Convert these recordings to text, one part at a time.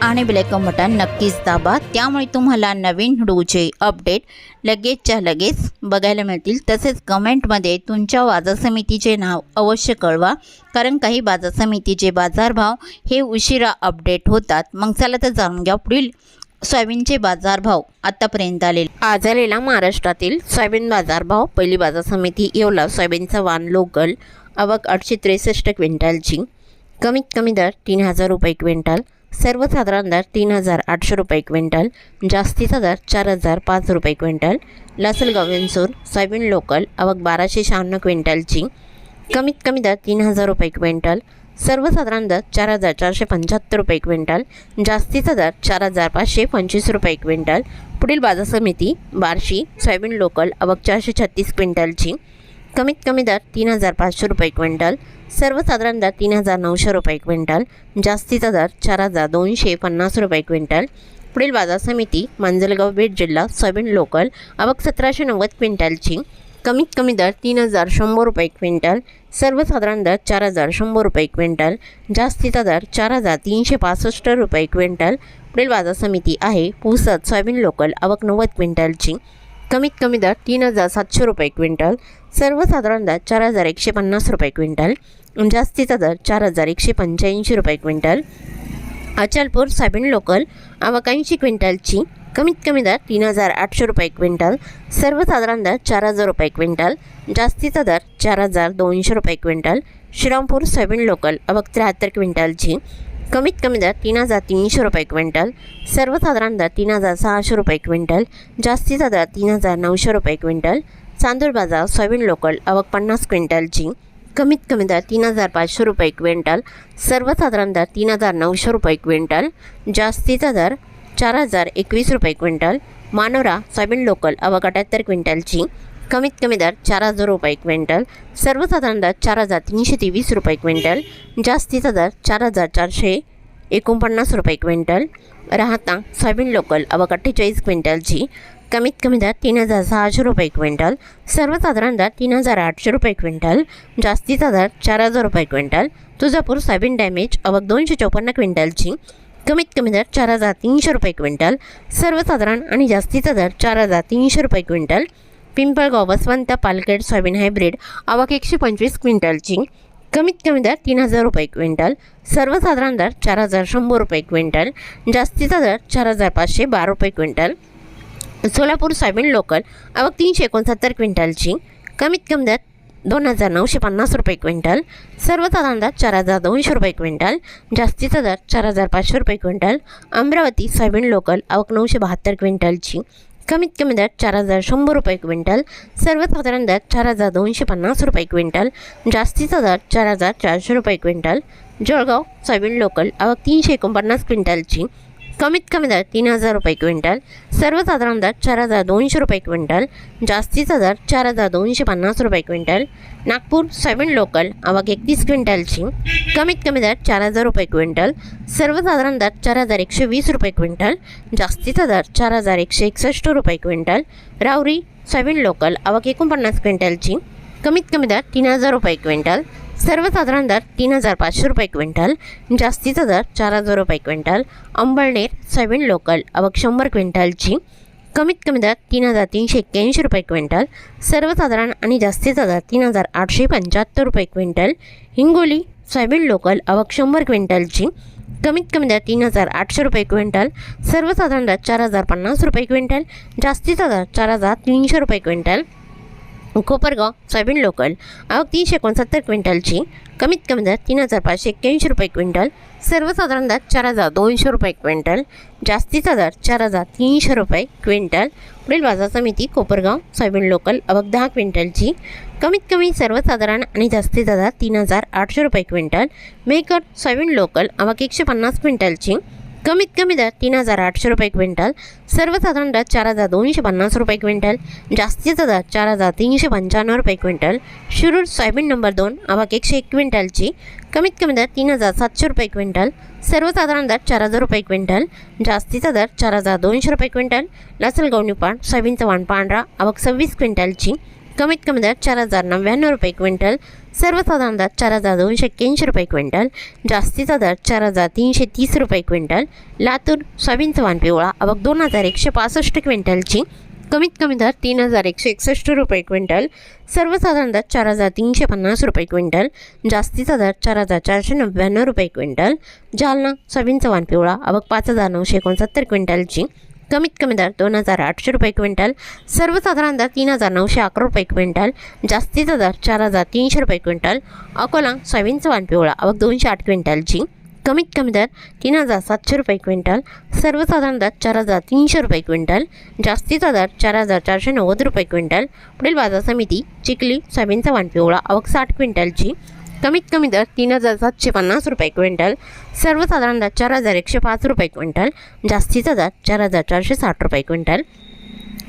आणि bell icon button नक्कीच दाबा. त्यामुळे तुम्हाला नवीन व्हिडिओचे अपडेट लगेचच्या लगेच बघायला मिळतील. तसेच कमेंटमध्ये तुमच्या बाजार समितीचे नाव अवश्य कळवा. कारण काही बाजार समितीचे बाजारभाव हे उशिरा अपडेट होतात. मग चला तर जाणून घ्या पुढील सोयाबीनचे बाजारभाव आतापर्यंत आलेले. आज आलेला महाराष्ट्रातील सोयाबीन बाजारभाव. पहिली बाजार समिती येवला. सोयाबीनचा वाण लोकल. आवक आठशे त्रेसष्ट क्विंटलची. कमीत कमी दर तीन हजार रुपये क्विंटल. सर्वसाधारण दर तीन हजार आठशे रुपये क्विंटल जास्तीचा दर चार हजार पाच रुपये quintal. Lasalgaon Vinchur soybean local आवक बाराशे शहाण्णव क्विंटलची. कमीत कमी दर तीन हजार रुपये क्विंटल. सर्वसाधारण दर चार हजार चारशे पंच्याहत्तर रुपये क्विंटल. जास्तीचा दर चार हजार पाचशे पंचवीस रुपये क्विंटल. पुढील बाजार समिती बार्शी सोयाबीन लोकल आवक चारशे छत्तीस क्विंटलची. कमीत कमी दर तीन हजार पाचशे रुपये क्विंटल. सर्वसाधारण दर तीन हजार नऊशे रुपये क्विंटल जास्तीचा दर चार हजार दोनशे पन्नास रुपये क्विंटल. पुढील बाजार समिती मांजलगाव बीड जिल्हा सोयाबीन लोकल आवक सतराशे नव्वद क्विंटलची. कमीत कमी दर तीन हजार शंभर रुपये क्विंटल सर्वसाधारण दर चार हजार शंभर रुपये क्विंटल जास्तीचा दर चार हजार तीनशे पासष्ट रुपये क्विंटल. पुढील बाजार समिती आहे पुसद सोयाबीन लोकल आवक नव्वद क्विंटलची. कमीत कमी दर तीन हजार सातशे रुपये क्विंटल सर्वसाधारण दर चार हजार एकशे पन्नास रुपये क्विंटल जास्तीचा दर चार हजार एकशे पंच्याऐंशी रुपये क्विंटल. अचलपूर सोयाबीन लोकल आवक ऐंशी क्विंटलची कमीत कमी दर तीन हजार आठशे रुपये क्विंटल सर्वसाधारण दर चार हजार रुपये क्विंटल जास्तीचा दर चार हजार दोनशे रुपये क्विंटल. श्रीरामपूर सोयाबीन लोकल अवक त्र्याहत्तर क्विंटलची कमीत कमी दर तीन हजार तीनशे रुपये क्विंटल सर्वसाधारण दर तीन हजार सहाशे रुपये क्विंटल जास्तीचा दर तीन हजार नऊशे रुपये क्विंटल चांदूर बाजार सोयाबीन लोकल आवक पन्नास क्विंटलची कमीत कमी दर तीन हजार पाचशे रुपये क्विंटल सर्वसाधारण दर तीन हजार नऊशे रुपये क्विंटल जास्तीचा दर चार हजार एकवीस रुपये क्विंटल मानोरा सोयाबीन लोकल आवक अठ्याहत्तर क्विंटलची कमीत कमी दर चार हजार रुपये क्विंटल सर्वसाधारण दर चार हजार तीनशे तेवीस रुपये क्विंटल जास्तीचा दर चार हजार चारशे एकोणपन्नास रुपये क्विंटल राहता सोयाबीन लोकल आवक अठ्ठेचाळीस क्विंटलची कमीत कमी दर तीन हजार सहाशे रुपये क्विंटल सर्वसाधारण दर तीन हजार आठशे रुपये क्विंटल जास्तीचा दर चार हजार रुपये क्विंटल तुळजापूर सोयाबीन डॅमेज अवक दोनशे चौपन्न क्विंटलची कमीत कमी दर चार हजार तीनशे रुपये क्विंटल सर्वसाधारण आणि जास्तीचा दर चार हजार तीनशे रुपये quintal Pimpalgaon Baswant Palkhed soybean hybrid आवक एकशे पंचवीस क्विंटलची कमीत कमी दर तीन हजार रुपये क्विंटल सर्वसाधारण दर चार हजार शंभर रुपये क्विंटल जास्तीचा दर चार हजार पाचशे बारा रुपये क्विंटल. सोलापूर सोयाबीन लोकल आवक तीनशे एकोणसत्तर क्विंटलची कमीत कमी दर दोन हजार नऊशे पन्नास रुपये क्विंटल सर्वसाधारण दर चार हजार दोनशे रुपये क्विंटल जास्तीचा दर चार हजार पाचशे रुपये क्विंटल अमरावती सोयाबीन लोकल आवक नऊशे बहात्तर क्विंटलची कमीत कमी दर चार हजार शंभर रुपये क्विंटल सर्वसाधारण दर चार हजार दोनशे पन्नास रुपये क्विंटल जास्तीचा दर चार हजार चारशे रुपये क्विंटल जळगाव सोयाबीन लोकल आवक तीनशे एकोणपन्नास क्विंटलची कमीत कमी दर तीन हजार रुपये क्विंटल सर्वसाधारण दर चार हजार दोनशे रुपये क्विंटल जास्तीचा दर चार हजार दोनशे पन्नास रुपये क्विंटल नागपूर सोयाबीन लोकल आवक एकतीस क्विंटलची कमीत कमी दर चार हजार रुपये क्विंटल सर्वसाधारण दर चार हजार एकशे वीस रुपये क्विंटल जास्तीचा दर चार हजार एकशे एकसष्ट रुपये क्विंटल रावरी सोयाबीन लोकल आवक एकोणपन्नास क्विंटलची कमीत कमी दर तीन हजार रुपये क्विंटल सर्वसाधारण दर तीन हजार पाचशे रुपये क्विंटल जास्तीचा दर चार हजार रुपये क्विंटल अंबळनेर सोयाबीन लोकल अवक शंभर क्विंटलची कमीत कमी दर तीन हजार तीनशे एक्क्याऐंशी रुपये क्विंटल सर्वसाधारण आणि जास्तीचा दर तीन हजार आठशे पंच्याहत्तर रुपये क्विंटल हिंगोली सोयाबीन लोकल अवक शंभर क्विंटलची कमीत कमी दर तीन हजार आठशे रुपये क्विंटल सर्वसाधारण दर चार हजार पन्नास रुपये क्विंटल जास्तीचा दर चार हजार तीनशे रुपये क्विंटल कोपरगाव सोयाबीन लोकल. आवक तीनशे एकोणसत्तर क्विंटलची. कमीत कमी दर तीन हजार पाचशे एक्क्याऐंशी रुपये क्विंटल. सर्वसाधारण दर चार हजार दोनशे रुपये क्विंटल. जास्तीचा दर चार हजार तीनशे रुपये क्विंटल. पुढील बाजार समिती कोपरगाव सोयाबीन लोकल अवघ दहा क्विंटलची. कमीत कमी सर्वसाधारण आणि जास्तीचा दर तीन हजार आठशे रुपये क्विंटल. मेकर सोयाबीन लोकल अवघ एकशे पन्नास क्विंटलची. कमीत कमी दर तीन हजार आठशे रुपये क्विंटल सर्वसाधारण दर चार हजार दोनशे पन्नास रुपये क्विंटल जास्तीचा दर चार हजार तीनशे पंच्याण्णव रुपये क्विंटल शिरूर सोयाबीन नंबर दोन आवक एकशे एक क्विंटलची कमीत कमी दर तीन हजार सातशे रुपये क्विंटल सर्वसाधारण दर चार हजार रुपये क्विंटल जास्तीचा दर चार हजार दोनशे रुपये क्विंटल लसल गवणीपाण सोयाबीनचं वाण पांढरा आवक सव्वीस क्विंटलची कमीत कमी दर चार हजार नव्याण्णव रुपये क्विंटल सर्वसाधारण दर चार हजार दोनशे एक्क्याऐंशी रुपये क्विंटल जास्तीचा दर चार हजार तीनशे तीस रुपये क्विंटल लातूर सोयाबीनचा वाण पिवळा आवक दोन हजार एकशे पासष्ट क्विंटलची कमीत कमी दर तीन हजार एकशे एकसष्ट रुपये क्विंटल सर्वसाधारण दर चार हजार तीनशे पन्नास रुपये क्विंटल जास्तीचा दर चार हजार चारशे नव्याण्णव रुपये क्विंटल जालना सोयाबीनचा वाण पिवळा आवक पाच हजार नऊशे एकोणसत्तर क्विंटलची कमीत कमी दर दोन हजार आठशे रुपये क्विंटल सर्वसाधारण दर तीन हजार नऊशे अकरा रुपये क्विंटल जास्तीचा दर चार हजार तीनशे रुपये क्विंटल अकोला सोयाबीनचा वाण पिवळा अवघ दोनशे आठ क्विंटलची कमीत कमी दर तीन हजार सातशे रुपये क्विंटल सर्वसाधारण दर चार हजार तीनशे रुपये क्विंटल जास्तीचा दर चार हजार चारशे नव्वद रुपये क्विंटल पुढील बाजार समिती चिखली सोयाबीनचा वाण पिवळा अवघ साठ क्विंटलची कमीत कमी दर तीन हजार सातशे पन्नास रुपये क्विंटल सर्वसाधारण दर चार हजार एकशे पाच रुपये क्विंटल जास्तीचा दर चार हजार चारशे साठ रुपये क्विंटल.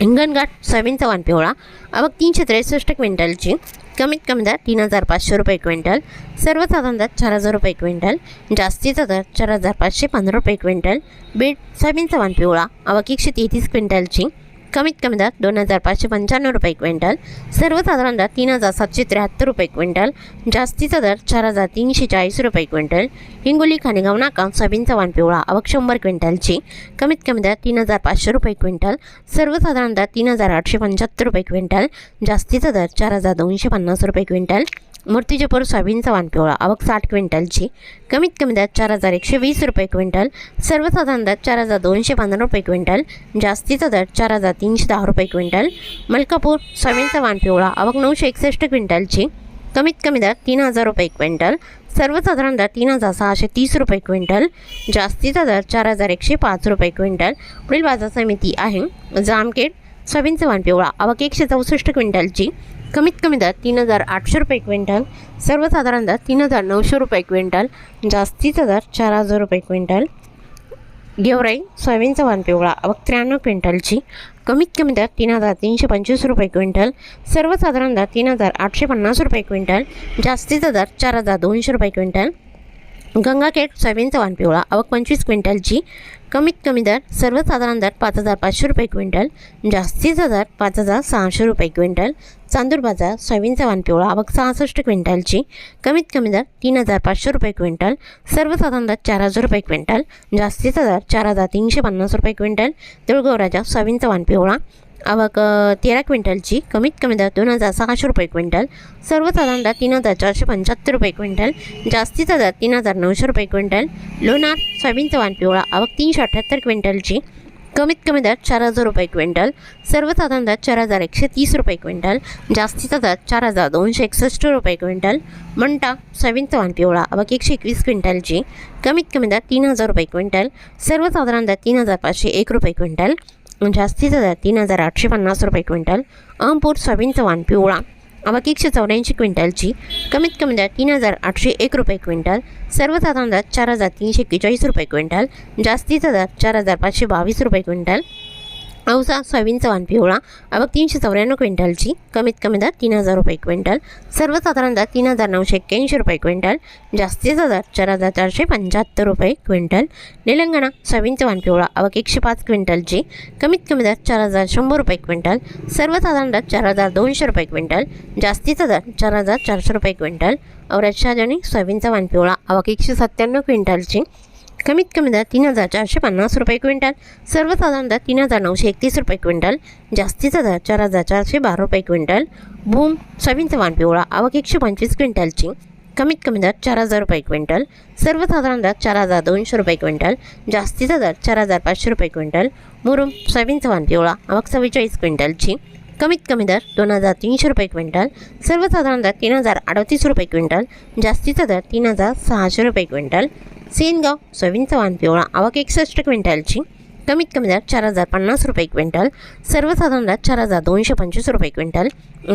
हिंगणघाट सोयाबीनचा वाण पिवळा आवक तीनशे त्रेसष्ट क्विंटलची कमीत कमी दर तीन हजार पाचशे रुपये क्विंटल सर्वसाधारण दर चार हजार रुपये क्विंटल जास्तीचा दर चार हजार पाचशे पंधरा रुपये क्विंटल. बीड सोयाबीनचा वाण पिवळा आवक एकशे तेहतीस क्विंटलची कमीत कमी दर दोन हजार पाचशे पंच्याण्णव रुपये क्विंटल सर्वसाधारण दर तीन हजार सातशे त्र्याहत्तर रुपये क्विंटल जास्तीचा दर चार हजार तीनशे चाळीस रुपये क्विंटल. हिंगोली खाणेगाव नाका सोयाबीनचा वाण पिवळा आवक शंभर क्विंटलची कमीत कमी दर तीन हजार पाचशे रुपये क्विंटल सर्वसाधारण दर तीन हजार आठशे पंच्याहत्तर रुपये क्विंटल जास्तीचा दर चार हजार दोनशे पन्नास रुपये क्विंटल. मूर्तिजापूर सोयाबीनचा वाण पिवळा आवक साठ क्विंटलची. कमीत कमी दर चार हजार एकशे वीस रुपये क्विंटल. सर्वसाधारण दर चार हजार दोनशे पंधरा रुपये क्विंटल. जास्तीचा दर चार हजार तीनशे दहा रुपये क्विंटल. मलकापूर सोयाबीनचा वाण पिवळा आवक नऊशे एकसष्ट क्विंटलची. कमीत कमी दर तीन हजार रुपये क्विंटल. सर्वसाधारण दर तीन हजार सहाशे तीस रुपये क्विंटल. जास्तीचा दर चार हजार एकशे पाच रुपये क्विंटल. पुढील बाजार समिती आहे. जामखेड सोयाबीनचा वाण पिवळा आवक एकशे चौसष्ट क्विंटलची. कमीत कमी दर तीन हजार आठशे रुपये क्विंटल सर्वसाधारण दर तीन हजार नऊशे रुपये क्विंटल जास्तीचा दर चार हजार रुपये क्विंटल. गेवराई सोयाबीनचा वाण पिवळा आवक त्र्याण्णव क्विंटलची कमीत कमी दर तीन हजार तीनशे पंचवीस रुपये क्विंटल सर्वसाधारण दर तीन हजार आठशे पन्नास रुपये क्विंटल जास्तीचा दर चार हजार दोनशे रुपये क्विंटल. गंगाखेड सोयाबीनचा वाण पिवळा आवक पंचवीस क्विंटलची कमीत कमी दर सर्वसाधारण दर पाच हजार पाचशे रुपये क्विंटल जास्तीचा दर पाच हजार सहाशे रुपये क्विंटल. चांदूर बाजार सोयाबीनचा वाण पिवळा आवक सहासष्ट क्विंटलची. कमीत कमी दर तीन हजार पाचशे रुपये क्विंटल. सर्वसाधारण दर चार हजार रुपये क्विंटल. जास्तीचा दर चार हजार तीनशे पन्नास रुपये क्विंटल. तिळगोराजा सोयाबीनचा वाण पिवळा आवक तेरा क्विंटलची. कमीत कमी दर दोन हजार सहाशे रुपये क्विंटल. सर्वसाधारण दर तीन हजार चारशे पंच्याहत्तर रुपये क्विंटल. जास्तीचा दर तीन हजार नऊशे रुपये क्विंटल. लोणार सोयाबीनचा वाण पिवळा आवक तीनशे अठ्ठ्याहत्तर क्विंटलची. कमीत कमी दर चार हजार रुपये क्विंटल सर्वसाधारण दर चार हजार एकशे तीस रुपये क्विंटल जास्तीचा दर चार हजार दोनशे एकसष्ट रुपये क्विंटल मंटा सोयाबीनचा वाण पिवळा बाकी एकशे एकवीस क्विंटलची कमीत कमी दर तीन हजार रुपये क्विंटल सर्वसाधारण दर तीन हजार पाचशे एक रुपये क्विंटल जास्तीचा दर तीन हजार आठशे पन्नास रुपये क्विंटल अंपूर सोयाबीनचा वाण पिवळा. आवक एकशे चौऱ्याऐंशी क्विंटलची कमीत कमी दर तीन हजार आठशे एक रुपये क्विंटल सर्वसाधारण दर चार हजार तीनशे एक्केचाळीस रुपये क्विंटल जास्तीचा दर चार हजार पाचशे बावीस रुपये क्विंटल औसा सोयाबीनचा वाण पिवळा. आवक तीनशे चौऱ्याण्णव क्विंटलची. कमीत कमी दर तीन हजार रुपये क्विंटल. सर्वसाधारण दर तीन हजार नऊशे एक्क्याऐंशी रुपये क्विंटल. जास्तीचा दर चार हजार चारशे पंच्याहत्तर रुपये क्विंटल. निलंगणा सोयाबीनचा वाण पिवळा. आवक एकशे पाच क्विंटलची. कमीत कमी दर चार हजार शंभर रुपये क्विंटल. सर्वसाधारण दर चार हजार दोनशे रुपये क्विंटल. जास्तीचा दर चार हजार चारशे रुपये क्विंटल. औरत शहाजणी सोयाबीनचा वाण पिवळा. आवक एकशे सत्त्याण्णव क्विंटलची. कमीत कमी दर तीन हजार चारशे पन्नास रुपये क्विंटल. सर्वसाधारण दर तीन हजार नऊशे एकतीस रुपये क्विंटल. जास्तीचा दर चार हजार चारशे बारा रुपये क्विंटल. भूम सोयाबीनचा वाण पिवळा आवक एकशे पंचवीस क्विंटलची. कमीत कमी दर चार हजार रुपये क्विंटल. सर्वसाधारण दर चार हजार दोनशे रुपये क्विंटल. जास्तीचा दर चार हजार पाचशे रुपये क्विंटल. मुरुम सोयाबीनचा वाण पिवळा आवक चव्वेचाळीस क्विंटलची. कमीत कमी दर दोन हजार तीनशे रुपये क्विंटल. सर्वसाधारण दर तीन हजार अडतीस रुपये क्विंटल. जास्तीचा दर तीन हजार सहाशे रुपये क्विंटल. सेनगाव सोयाबीनचा वाण पिवळा. आवक एकसष्ट क्विंटलची. कमीत कमी दर चार हजार पन्नास रुपये क्विंटल. सर्वसाधारण दर चार हजार दोनशे पंचवीस रुपये क्विंटल.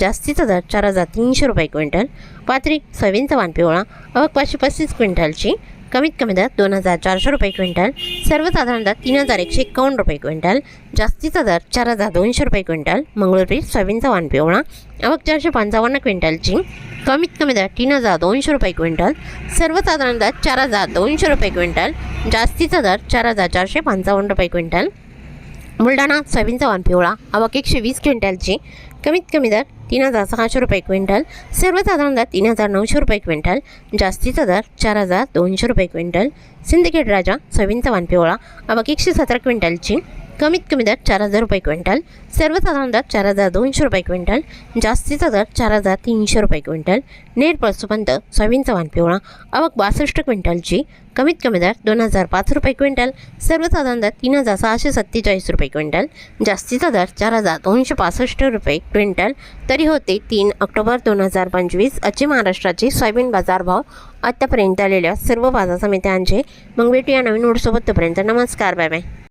जास्तीचा दर चार हजार तीनशे रुपये क्विंटल. पात्री सोयाबीनचा वाण पिवळा. आवक पाचशे पस्तीस क्विंटलची. कमीत कमी दर दोन हजार चारशे रुपये क्विंटल सर्वसाधारण दर तीन हजार एकशे एकावन्न रुपये क्विंटल जास्तीचा दर चार हजार दोनशे रुपये क्विंटल मंगळूर सोयाबीनचा वाण पिवळा आवक चारशे पंचावन्न क्विंटलची कमीत कमी दर तीन हजार दोनशे रुपये क्विंटल सर्वसाधारण दर चार हजार दोनशे रुपये क्विंटल जास्तीचा दर चार हजार चारशे पंचावन्न रुपये क्विंटल. बुलढाणा सोयाबीनचा वाण पिवळा आवक एकशे वीस क्विंटलची कमीत कमी दर तीन हजार सहाशे रुपये क्विंटल. सर्वसाधारण दर तीन हजार नऊशे रुपये क्विंटल. जास्तीचा दर चार हजार दोनशे रुपये क्विंटल. सिंदखेड राजा सविंत वानपिवळा. पिवळा एकशे सतरा क्विंटलची कमीत कमी दर चार हजार रुपये क्विंटल सर्वसाधारण दर चार हजार दोनशे रुपये क्विंटल जास्तीचा दर चार हजार तीनशे रुपये क्विंटल नेर पळसुपंत सोयाबीनचा वाण पिवळा आवक बासष्ट क्विंटलची कमीत कमी दर दोन हजार पाच रुपये क्विंटल सर्वसाधारण दर तीन हजार सहाशे सत्तेचाळीस रुपये क्विंटल जास्तीचा दर चार हजार दोनशे पासष्ट रुपये क्विंटल. तरी होते तीन ऑक्टोबर दोन हजार पंचवीस अचे महाराष्ट्राचे सोयाबीन बाजारभाव आत्तापर्यंत आलेल्या सर्व बाजार समित्यांचे. मग भेटूया नवीन वोटसोबत तोपर्यंत नमस्कार बाय बाय.